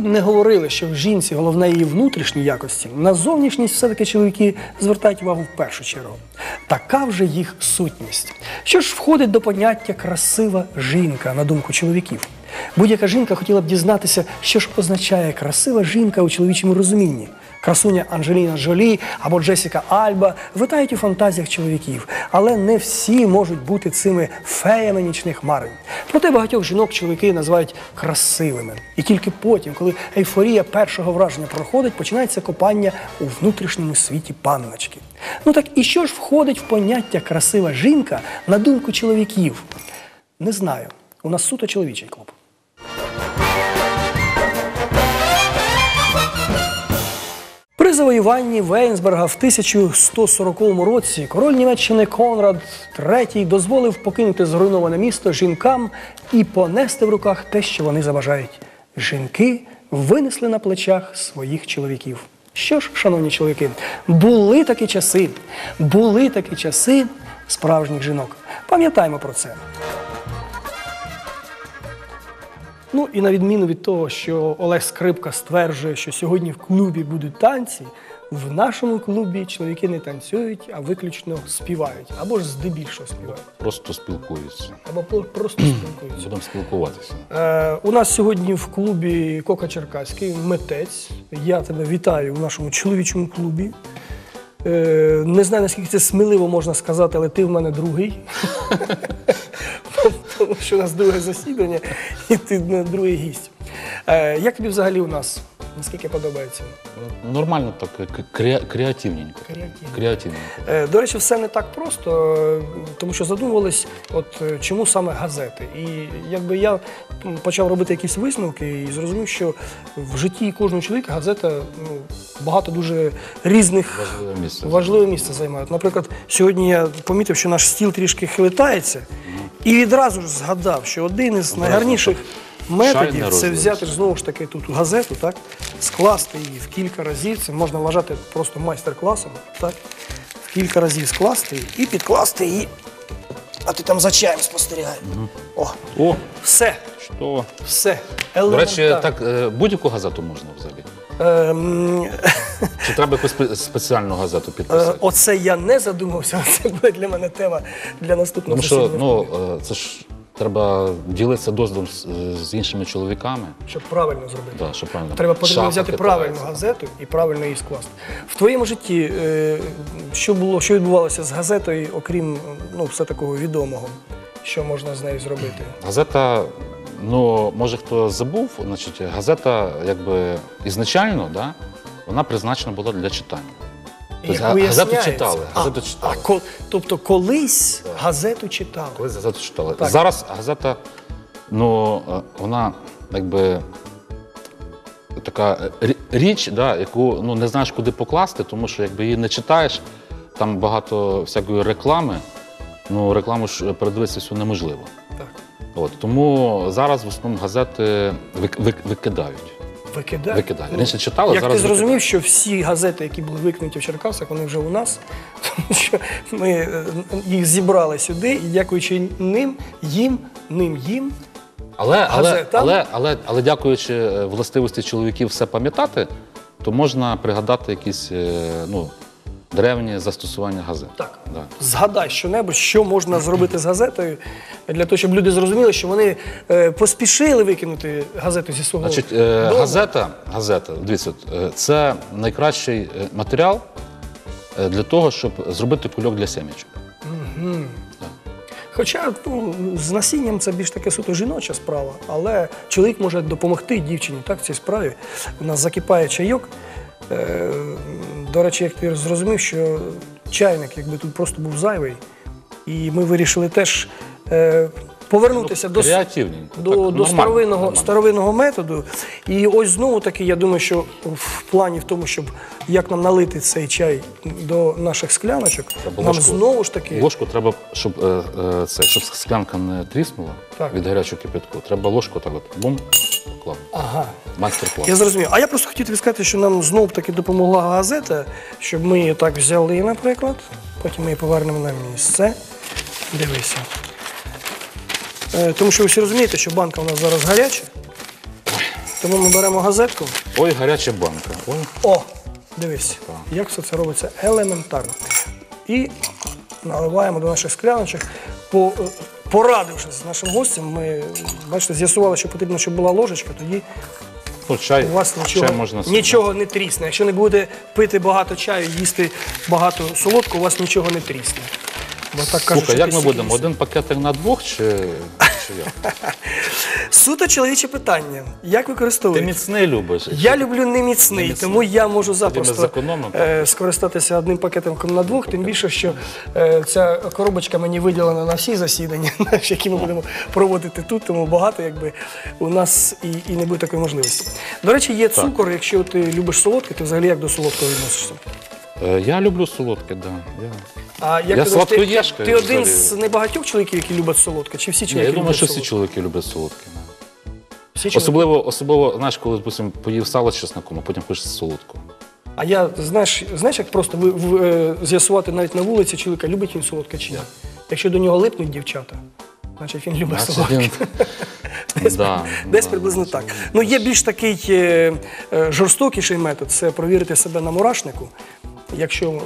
Б не говорили, що в жінці головне її внутрішні якості, на зовнішність все-таки чоловіки звертають увагу в першу чергу. Така вже їх сутність. Що ж входить до поняття красива жінка, на думку чоловіків? Будь-яка жінка хотіла б дізнатися, що ж означає красива жінка у чоловічому розумінні. Красуня Анджеліна Джолі або Джесіка Альба витають у фантазіях чоловіків, але не всі можуть бути цими феями нічних марень. Проте багатьох жінок чоловіки називають красивими. І тільки потім, коли ейфорія першого враження проходить, починається копання у внутрішньому світі панночки. Ну так і що ж входить в поняття красива жінка на думку чоловіків? Не знаю. У нас суто чоловічий клуб. Завоюванні Вейнсберга в 1140 році король Німеччини Конрад III дозволив покинути зруйноване місто жінкам і понести в руках те, що вони забажають. Жінки винесли на плечах своїх чоловіків. Що ж, шановні чоловіки, були такі часи, були такі часи справжніх жінок. Пам'ятаємо про це. Ну і на відміну від того, що Олег Скрипка стверджує, що сьогодні в клубі будуть танці, в нашому клубі чоловіки не танцюють, а виключно співають. Або ж здебільшого співають, Просто спілкуються. або просто спілкуються. Будемо спілкуватися. Е, у нас сьогодні в клубі Кока Черкаський митець. Я тебе вітаю в нашому чоловічому клубі. Е, не знаю, наскільки це сміливо можна сказати, але ти в мене другий. Тому що у нас друге засідання, і ти на другий гість. Е, як тобі взагалі у нас? Наскільки подобається? Нормально так, кре- креативненько. Креативненько. Е, До речі, все не так просто, тому що задумувались, от е, чому саме газети. І якби я почав робити якісь висновки і зрозумів, що в житті кожного чоловіка газета ну, багато дуже різних Важливе місце. важливе місце займає. Наприклад, сьогодні я помітив, що наш стіл трішки хилитається, і відразу ж згадав, що один із найгарніших методів це взяти знову ж таки тут газету, так, скласти її в кілька разів. Це можна вважати просто майстер-класом, так? В кілька разів скласти її і підкласти її. А ти там за чаєм спостерігай. О, О, все, що? все. До речі, елементарно. так е, будь-яку газету можна взагалі. Ем, Чи треба якусь спе- спеціальну газету е, підписати? оце я не задумався, це буде для мене тема для наступного Тому що засідання. ну, е, це ж треба ділитися досвідом з, з іншими чоловіками. щоб правильно зробити. Да, що правильно. Треба потрібно взяти правильну газету і правильно її скласти. В твоєму житті е, що було, що відбувалося з газетою, окрім ну, все такого відомого, що можна з нею зробити? Газета, ну може хто забув, значить, газета, якби ізначально, да, вона призначена була для читання. Тобто га- газету виясняється- читали, А, газету читали. А, ко- тобто колись газету читали. Колись газету читали. Так. Зараз газета, ну, е, вона якби така рі- річ, да, яку ну, не знаєш, куди покласти, тому що якби її не читаєш, там багато всякої реклами. Ну, рекламу ж передивитися всю неможливо. Так. От, тому зараз в основному газети вик- вик- викидають. Викидають. Викидає. Раніше читали, Як зараз ти зрозумів, викидає. що всі газети, які були викинуті в Черкасах, вони вже у нас, тому що ми е, їх зібрали сюди, і дякуючи ним, їм, ним, їм, Але, але, але, але, але дякуючи е, властивості чоловіків все пам'ятати, то можна пригадати якісь е, ну, древні застосування газет. Так. Да. Згадай що-небудь, що можна зробити з газетою, для того, щоб люди зрозуміли, що вони е, поспішили викинути газету зі свого. Значить, е, дому. газета, газета, дивіться, е, це найкращий е, матеріал е, для того, щоб зробити кульок для семічок. Хоча ну, з насінням це більш таке суто жіноча справа, але чоловік може допомогти дівчині так, в цій справі. У нас закипає чайок. Е, до речі, як тепер зрозумів, що чайник якби тут просто був зайвий, і ми вирішили теж е, повернутися до, до, до старовинного, старовинного методу. І ось знову таки, я думаю, що в плані в тому, щоб як нам налити цей чай до наших скляночок, Треба нам ложку- знову ж таки. Ложку треба, щоб, е, е, це, щоб склянка не тріснула Так. від гарячого кипятку. Треба ложку так от бум, поклав. Ага. Майстер-клас. Я зрозумів. А я просто хотів тобі сказати, що нам знов таки допомогла газета, щоб ми її так взяли, наприклад. Потім ми її повернемо на місце. Дивися. Е, Тому що ви всі розумієте, що банка у нас зараз гаряча. Тому ми беремо газетку. Ой, гаряча банка. Ой. О, дивись, як все це робиться елементарно. І наливаємо до наших скляночок. По, е, порадившись з нашим гостем, ми бачите, з'ясували, що потрібно, щоб була ложечка, тоді Ну, чай, у вас нічого, чай можна собі. нічого не трісне. Якщо не будете пити багато чаю, їсти багато солодкого, у вас нічого не трісне. Бо так кажуть, Слухай, що як ми будемо? Один пакетик на двох чи, чи як? Суто чоловіче питання. Як Ти використовуєте? міцний любиш? Я люблю не міцний, тому я можу запросто зекономимо. е, скористатися одним пакетом на двох, тим більше, що е, ця коробочка мені виділена на всі засідання, які ми будемо проводити тут, тому багато якби у нас і, і не буде такої можливості. До речі, є цукор, якщо ти любиш солодке, ти взагалі як до солодкого відносишся? Е, Я люблю солодке, да. Я... А як Я ти думаєш, ти, сладкоєшка, ти один взагалі. з небагатьох чоловіків, які люблять солодке, чи всі Ні, чоловіки я думаю, люблять що всі солодке? чоловіки люблять солодке. Да. Всі чоловіки? Особливо, особливо, знаєш, коли допустим, поїв сало з чесником, а потім хочеться солодкого. А я знаєш, знаєш, як просто ви, в- е, з'ясувати навіть на вулиці чоловіка, любить він солодке чи ні? Якщо до нього липнуть дівчата, значить він любить Значить, солодке. він- Десь, Да, десь да. приблизно так. Ну є більш такий е, е, жорстокіший метод це провірити себе на мурашнику. Якщо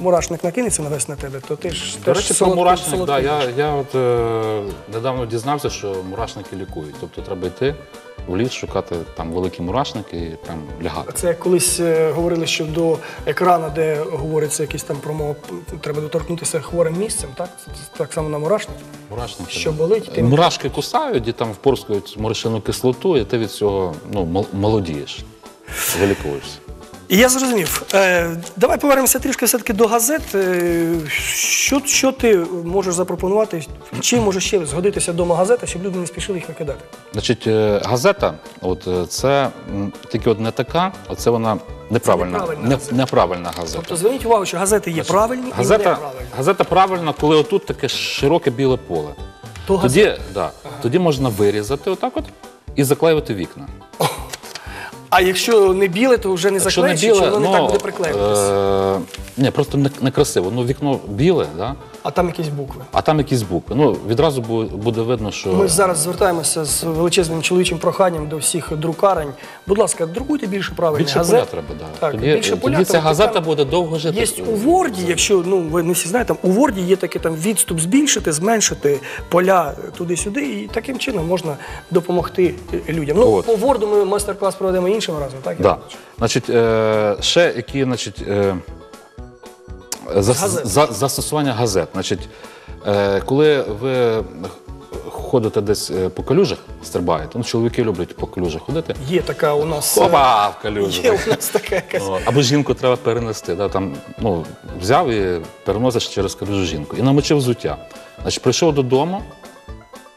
мурашник накинеться на весь на тебе, то ти ж До речі, про мурашник, да, я, я от, е, недавно дізнався, що мурашники лікують. Тобто треба йти в ліс, шукати там великі мурашники і прям лягати. Це як колись е, говорили, що до екрану, де говориться якісь там промова, треба доторкнутися хворим місцем, так? Так само на мурашник. Мурашники. Що да. болить, тим- Мурашки кусають і там впорскують мурашину кислоту, і ти від цього ну, мол- молодієш, вилікуєшся. І я зрозумів. Е, давай повернемося трішки все-таки до газет. Е, що, що ти можеш запропонувати? Чим може ще згодитися вдома газета, щоб люди не спішили їх викидати? Значить, е, газета, от е, це м, тільки от не така, оце вона неправильна, неправильна не, газета. неправильна газета. Тобто зверніть увагу, що газети є правильні і газета, неправильні. газета правильна, коли отут таке широке біле поле. То Тоді, да, тоді можна вирізати отак от і заклеювати вікна. А якщо не біле, то вже не Якщо не заклеїш, чи біле, воно не ну, так буде приклеюватися. е, ні, просто не, некрасиво. Ну, вікно біле, да? А там якісь букви. а там якісь букви. Ну, відразу бу- буде видно, що Ми зараз звертаємося з величезним чоловічим проханням до всіх друкарень. Будь ласка, друкуйте більше правильних більше газет. поля треба. Да. Так, тоді більше поля, тоді ця тому газета буде довго жити. Є у Word, якщо ну ви не всі знаєте, там у Word є такий там відступ збільшити, зменшити поля туди-сюди, і таким чином можна допомогти е, людям. Ну От. по Word ми майстер-клас проведемо іншим разом, так? Да. Значить, е, ще які, значить, е, зас- Газет. за, застосування газет. Значить, е, коли ви ходите десь е, по калюжах, стрибаєте, ну, чоловіки люблять по калюжах ходити. Є така у нас е, Опа, в калюжах. є у нас така якась. Або жінку треба перенести. Да, там, ну, взяв і переносиш через калюжу жінку. І намочив взуття. Значить, прийшов додому,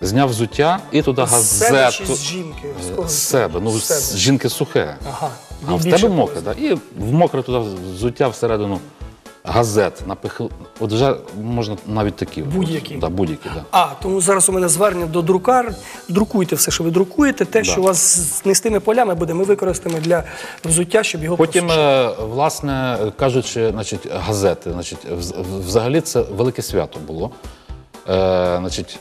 зняв взуття і туди З себе газету. чи з жінки? З кого? З себе. Ну, З себе. жінки сухе. Ага. А в більше тебе мокре, да? і в мокре туди взуття всередину газет напихав. От вже можна навіть такі. Будь-які. Да, будь-які, да. А, тому зараз у мене звернення до друкар. Друкуйте все, що ви друкуєте. Те, що у вас з нестими полями буде, ми використаємо для взуття, щоб його Потім, просушити. е, власне, кажучи, значить, газети, значить, вз- взагалі це велике свято було. Е, значить,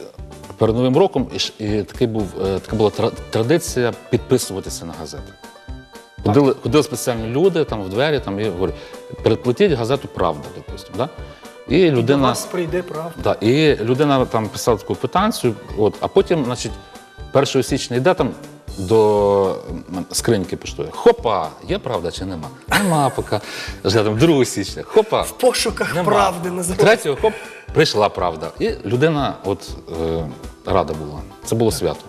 перед Новим роком і, ж- і такий був, е, така була тра- традиція підписуватися на газети. Ходили, ходили спеціальні люди там в двері там, і говорять, передплатіть газету Правда, допустимо. Да? І До людина. прийде правда. Да, і людина там писала таку квитанцію, от, а потім, значить, 1 січня йде там до скриньки поштової. Хопа, є правда чи нема? Нема поки. Вже там 2 січня. Хопа. В пошуках Нема. правди називається. Третього хоп, прийшла правда. І людина от е, рада була. Це було свято.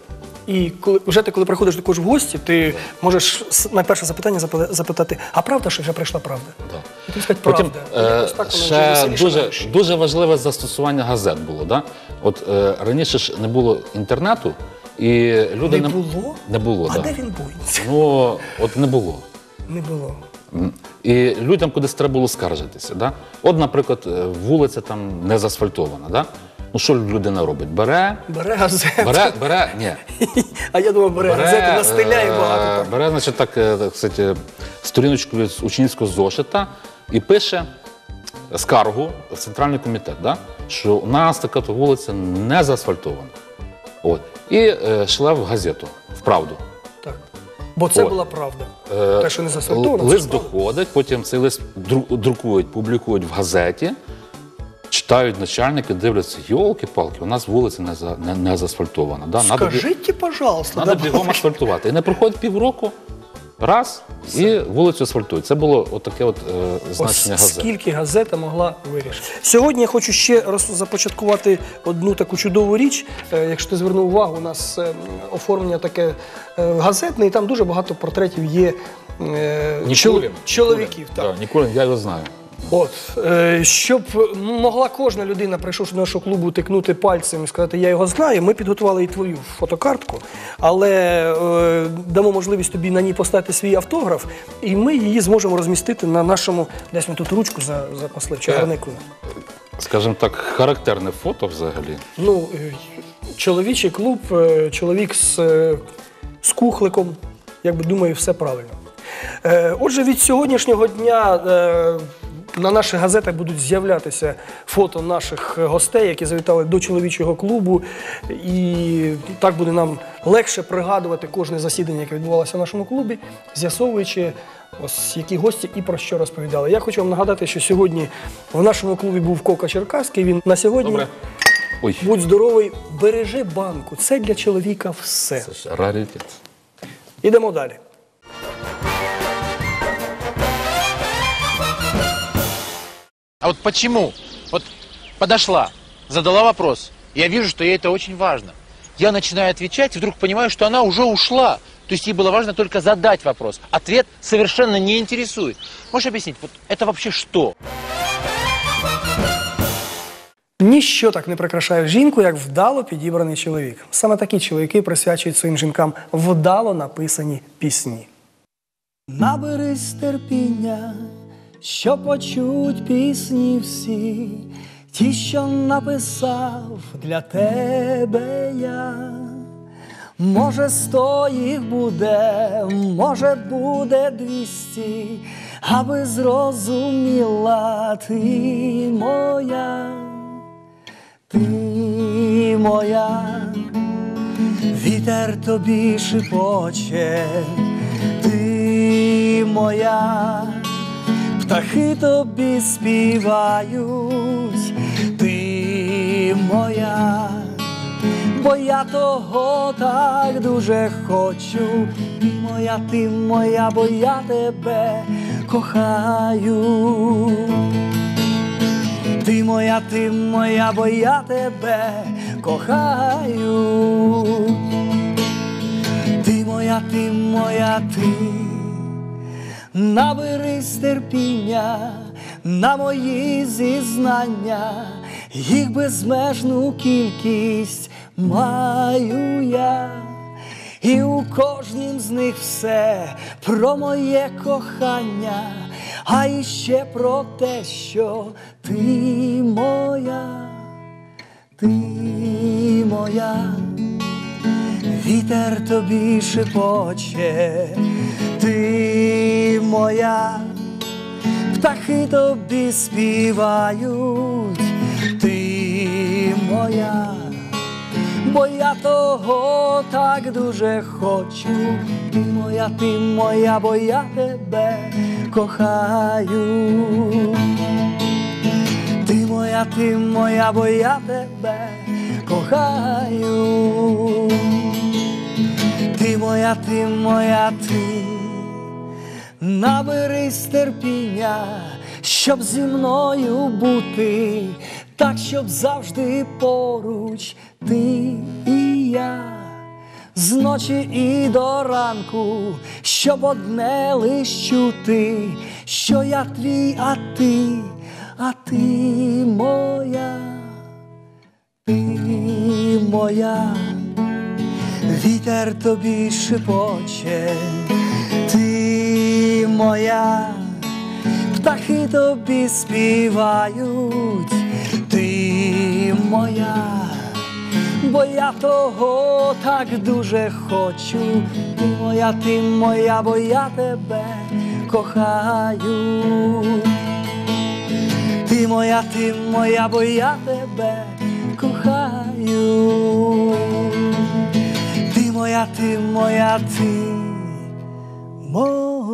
І коли вже ти, коли приходиш також в гості, ти можеш с- на перше запитання запи- запитати: а правда, що вже прийшла правда? Да. І ти сказати, Потім правда. е, Якось так воно вже ще веселіше дуже, дуже важливе застосування газет було. Да? От е, раніше ж не було інтернету, і люди Не було? Не було, А да. де він був? Ну, от не було. Не було. М. І людям кудись треба було скаржитися. Да? От, наприклад, е, вулиця там не заасфальтована. Да? Ну, що людина робить? Бере, Бере газету. бере, бере, ні. А я думав, бере, газету, настеляє е, багато. Бере, значить, так, е, так сказати, сторіночку з учнівського зошита і пише скаргу в центральний комітет, да? що у нас така то вулиця не заасфальтована. От. І е, шле в газету, в правду. Так. Бо це От. була правда. Е, Те, що не засфальтовано, це Лист правда. доходить, потім цей лист дру- друкують, публікують в газеті, читають начальники, дивляться, йолки-палки, у нас вулиця не, за, не, не заасфальтована. Да? Надо, бі- пожалуйста, надо да, бігом асфальтувати. І не проходить півроку, раз, і вулицю асфальтують. Це було от таке от, е, значення газети. скільки газета могла вирішити. Сьогодні я хочу ще роз започаткувати одну таку чудову річ. Е, Якщо ти звернув увагу, у нас е, оформлення таке е, газетне, і там дуже багато портретів є е, чол- Нікулін. чоловіків. Так. Так, Ніколін, я його знаю. От, е, щоб могла кожна людина, прийшовши до нашого клубу, тикнути пальцем і сказати, я його знаю, ми підготували і твою фотокартку, але е, дамо можливість тобі на ній поставити свій автограф, і ми її зможемо розмістити на нашому, десь ми тут ручку за, запасли, чагарникою. Скажімо так, характерне фото взагалі. Ну, е, чоловічий клуб, е, чоловік з, е, з кухликом, як би думаю, все правильно. Е, Отже, від сьогоднішнього дня е, на наших газетах будуть з'являтися фото наших гостей, які завітали до чоловічого клубу. І так буде нам легше пригадувати кожне засідання, яке відбувалося в нашому клубі, з'ясовуючи, ось які гості і про що розповідали. Я хочу вам нагадати, що сьогодні в нашому клубі був Кока Черкаський. Він на сьогодні. Добре. Ой, Будь здоровий, бережи банку. Це для чоловіка все. це ж раритет. Ідемо далі. А вот почему? Вот подошла, задала вопрос. Я вижу, что ей это очень важно. Я начинаю отвечать и вдруг понимаю, что она уже ушла. То есть ей было важно только задать вопрос. Ответ совершенно не интересует. Можешь объяснить, вот это вообще что? Ніщо так не прикрашає жінку, як вдало підібраний чоловік. Саме такі чоловіки присвячують своїм жінкам вдало написані пісні. Наберись терпіння, Що почуть пісні всі, ті, що написав для тебе я. Може, сто їх буде, може, буде двісті, аби зрозуміла ти моя, ти моя, вітер тобі шипоче, ти моя, птахи тобі співають, ти моя бо я того так дуже хочу. Ти моя, ти моя, бо я тебе кохаю. Ти моя, ти моя, бо я тебе кохаю. Ти моя, ти моя, ти. Наберись терпіння на мої зізнання, їх безмежну кількість маю я, і у кожнім з них все про моє кохання, а іще про те, що ти моя, ти моя. Вітер тобі шепоче, моя, птахи тобі співають, ти моя, бо я того так дуже хочу, ти моя, ти моя, бо я тебе кохаю. Ти моя, ти моя, бо я тебе кохаю. Ти моя, ти моя, ти, наберись терпіння, щоб зі мною бути, так, щоб завжди поруч ти і я. Зночі і до ранку, щоб одне лиш чути, що я твій, а ти, а ти моя, ти моя, вітер тобі шепоче, моя, птахи тобі співають, ти моя бо я того так дуже хочу. Ти моя, ти моя, бо я тебе кохаю. Ти моя, ти моя, бо я тебе кохаю. Ти моя, ти моя, ти моя.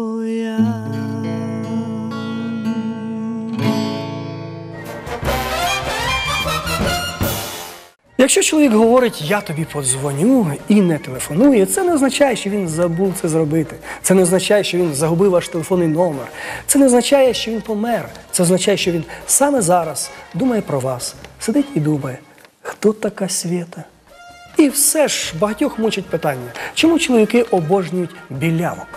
Якщо чоловік говорить я тобі подзвоню і не телефонує, це не означає, що він забув це зробити. Це не означає, що він загубив ваш телефонний номер. Це не означає, що він помер. Це означає, що він саме зараз думає про вас, сидить і думає, хто така Свєта? І все ж багатьох мучить питання, чому чоловіки обожнюють білявок?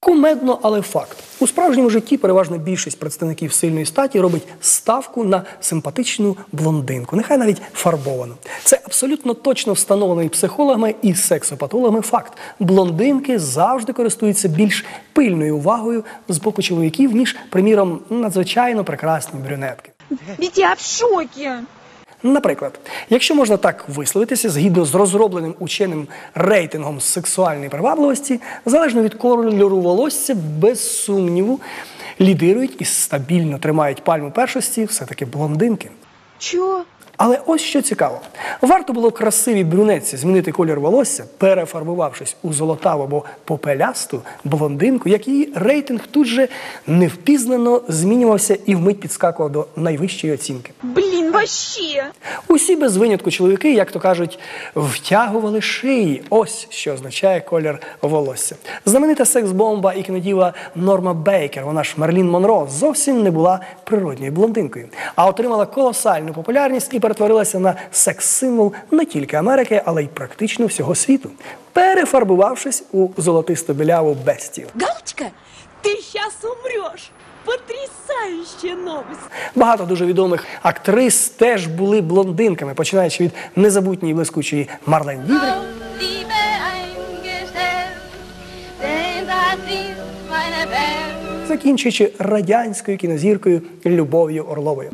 Кумедно, але факт. У справжньому житті переважно більшість представників сильної статі робить ставку на симпатичну блондинку, нехай навіть фарбовану. Це абсолютно точно встановлений психологами і сексопатологами факт. Блондинки завжди користуються більш пильною увагою з боку чоловіків, ніж, приміром, надзвичайно прекрасні брюнетки. Ведь я в шоке. Наприклад, якщо можна так висловитися, згідно з розробленим ученим рейтингом сексуальної привабливості, залежно від кольору волосся, без сумніву, лідирують і стабільно тримають пальму першості все-таки блондинки. Чё? Але ось що цікаво: варто було красивій брюнетці змінити колір волосся, перефарбувавшись у золотаву або попелясту блондинку, як її рейтинг тут же невпізнано змінювався і вмить підскакував до найвищої оцінки. Блин, вообще. Усі без винятку чоловіки, як то кажуть, втягували шиї. Ось що означає колір волосся. Знаменита секс-бомба і кінодіва Норма Бейкер, вона ж Мерлін Монро, зовсім не була природньою блондинкою, а отримала колосальну популярність і перетворилася на секс-символ не тільки Америки, але й практично всього світу, перефарбувавшись у золотисто-біляву бестію. Галочка, ты сейчас умрешь. Потрясающая новость. Багато дуже відомих актрис теж були блондинками, починаючи від незабутньої блискучої Марлен Welt. закінчуючи радянською кінозіркою Любов'ю Орловою.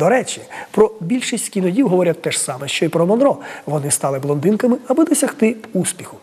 До речі, про більшість кінодів говорять те ж саме, що й про Монро. Вони стали блондинками, аби досягти успіху.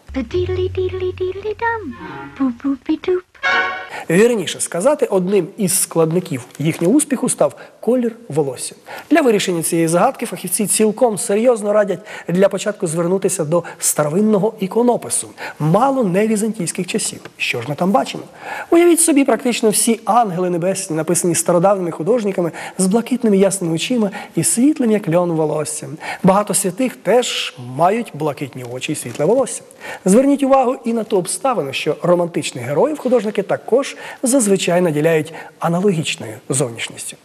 Вірніше сказати, одним із складників їхнього успіху став колір волосся. Для вирішення цієї загадки фахівці цілком серйозно радять для початку звернутися до старовинного іконопису, мало не візантійських часів. Що ж ми там бачимо? Уявіть собі, практично всі ангели небесні, написані стародавніми художниками з блакитними ясними очима і світлим, як льон волоссям. Багато святих теж мають блакитні очі і світле волосся. Зверніть увагу і на ту обставину, що романтичних героїв художники також зазвичай наділяють аналогічною зовнішністю.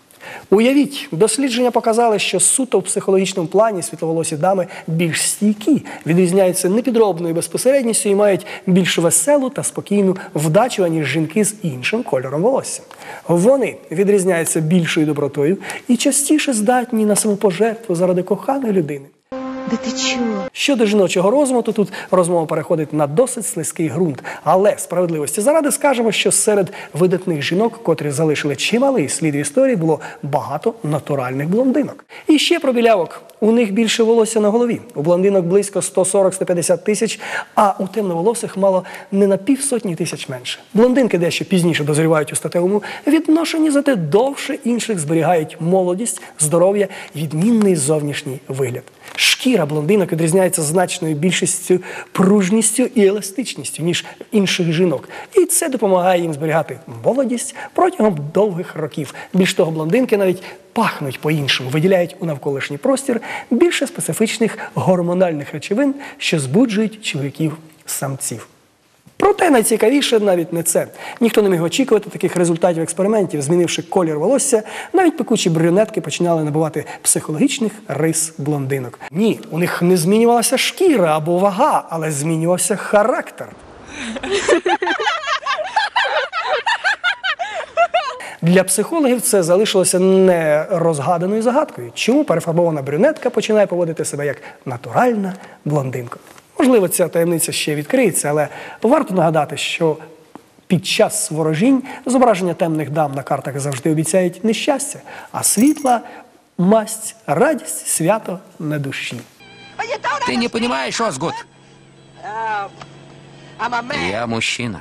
Уявіть, дослідження показали, що суто в психологічному плані світловолосі дами більш стійкі, відрізняються непідробною безпосередністю і мають більш веселу та спокійну вдачу, аніж жінки з іншим кольором волосся. Вони відрізняються більшою добротою і частіше здатні на самопожертву заради коханої людини. Да ти чого? Щодо жіночого розуму, то тут розмова переходить на досить слизький ґрунт. Але справедливості заради скажемо, що серед видатних жінок, котрі залишили чималий слід в історії, було багато натуральних блондинок. І ще про білявок. У них більше волосся на голові. У блондинок близько 140-150 тисяч, а у темноволосих мало не на півсотні тисяч менше. Блондинки дещо пізніше дозрівають у статевому відношенні, зате довше інших зберігають молодість, здоров'я, відмінний зовнішній вигляд. Шкіра блондинок відрізняється значною більшістю пружністю і еластичністю, ніж інших жінок. І це допомагає їм зберігати молодість протягом довгих років. Більш того, блондинки навіть пахнуть по-іншому, виділяють у навколишній простір більше специфічних гормональних речовин, що збуджують чоловіків самців. Проте найцікавіше навіть не це. Ніхто не міг очікувати таких результатів експериментів. Змінивши колір волосся, навіть пекучі брюнетки починали набувати психологічних рис блондинок. Ні, у них не змінювалася шкіра або вага, але змінювався характер. Для психологів це залишилося не розгаданою загадкою. Чому перефарбована брюнетка починає поводити себе як натуральна блондинка? Можливо, ця таємниця ще відкриється, але варто нагадати, що під час ворожінь зображення темних дам на картах завжди обіцяють нещастя, а світла масть, радість, свято на душі. Ты не понимаешь, Озгут? Я мужчина.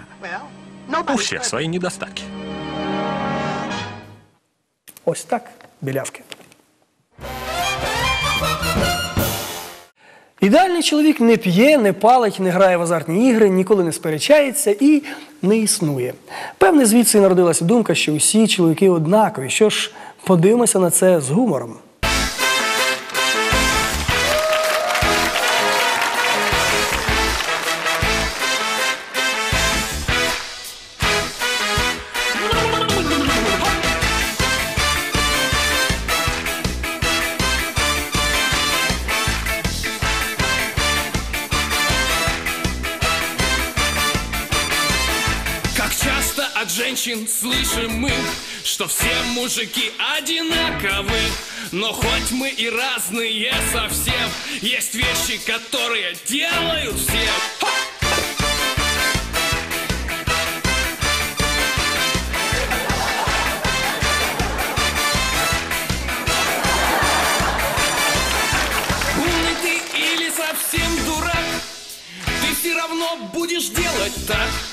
У всех свои недостатки. Ось так, білявки. Ідеальний чоловік не п'є, не палить, не грає в азартні ігри, ніколи не сперечається і не існує. Певне, звідси народилася думка, що усі чоловіки однакові. Що ж, подивимося на це з гумором. Мужики одинаковы. Но хоть мы и разные совсем, есть вещи, которые делают все. Ха! Умный ты или совсем дурак, ты все равно будешь делать так.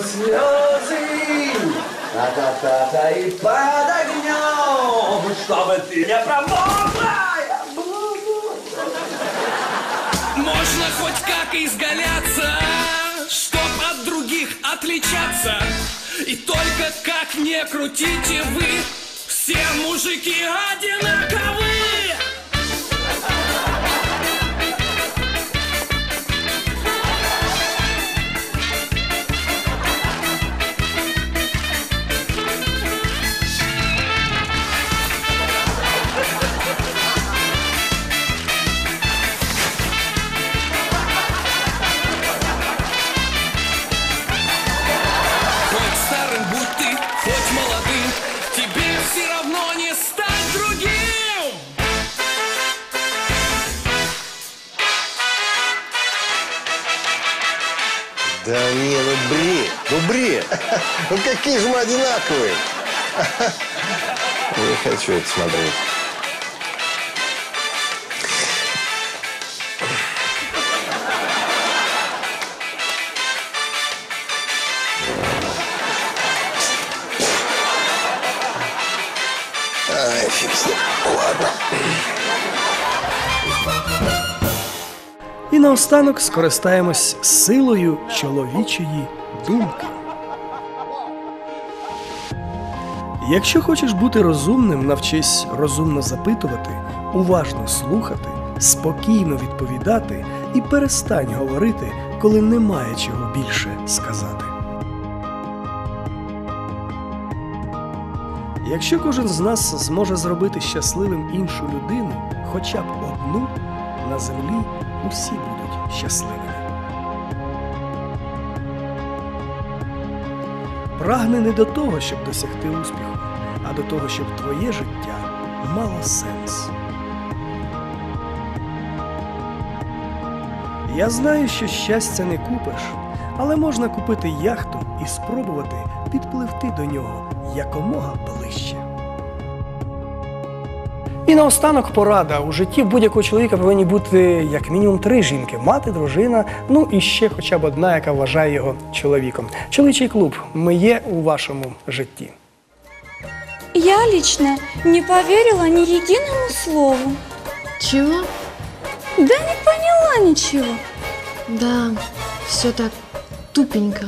Слезы, та-та-та-та и под огнем, чтобы ты не промокла. Можно хоть как изгаляться, чтоб от других отличаться. И только как не крутите вы, все мужики одинаковы. Ну какие же мы одинаковые. Не хочу это смотреть. Ай, фиг с ним. Ладно. І наостанок скористаємось силою чоловічої думки. Якщо хочеш бути розумним, навчись розумно запитувати, уважно слухати, спокійно відповідати і перестань говорити, коли немає чого більше сказати. Якщо кожен з нас зможе зробити щасливим іншу людину, хоча б одну, на землі усі будуть щасливими. прагне не до того, щоб досягти успіху, а до того, щоб твоє життя мало сенс. Я знаю, що щастя не купиш, але можна купити яхту і спробувати підпливти до нього якомога ближче. І наостанок порада. У житті будь-якого чоловіка повинні бути як мінімум три жінки: мати, дружина, ну і ще хоча б одна, яка вважає його чоловіком. Чоловічий клуб ми є у вашому житті. Я лично не поверила ни единому слову. Чего? Да не поняла ничего. Да, все так тупенько.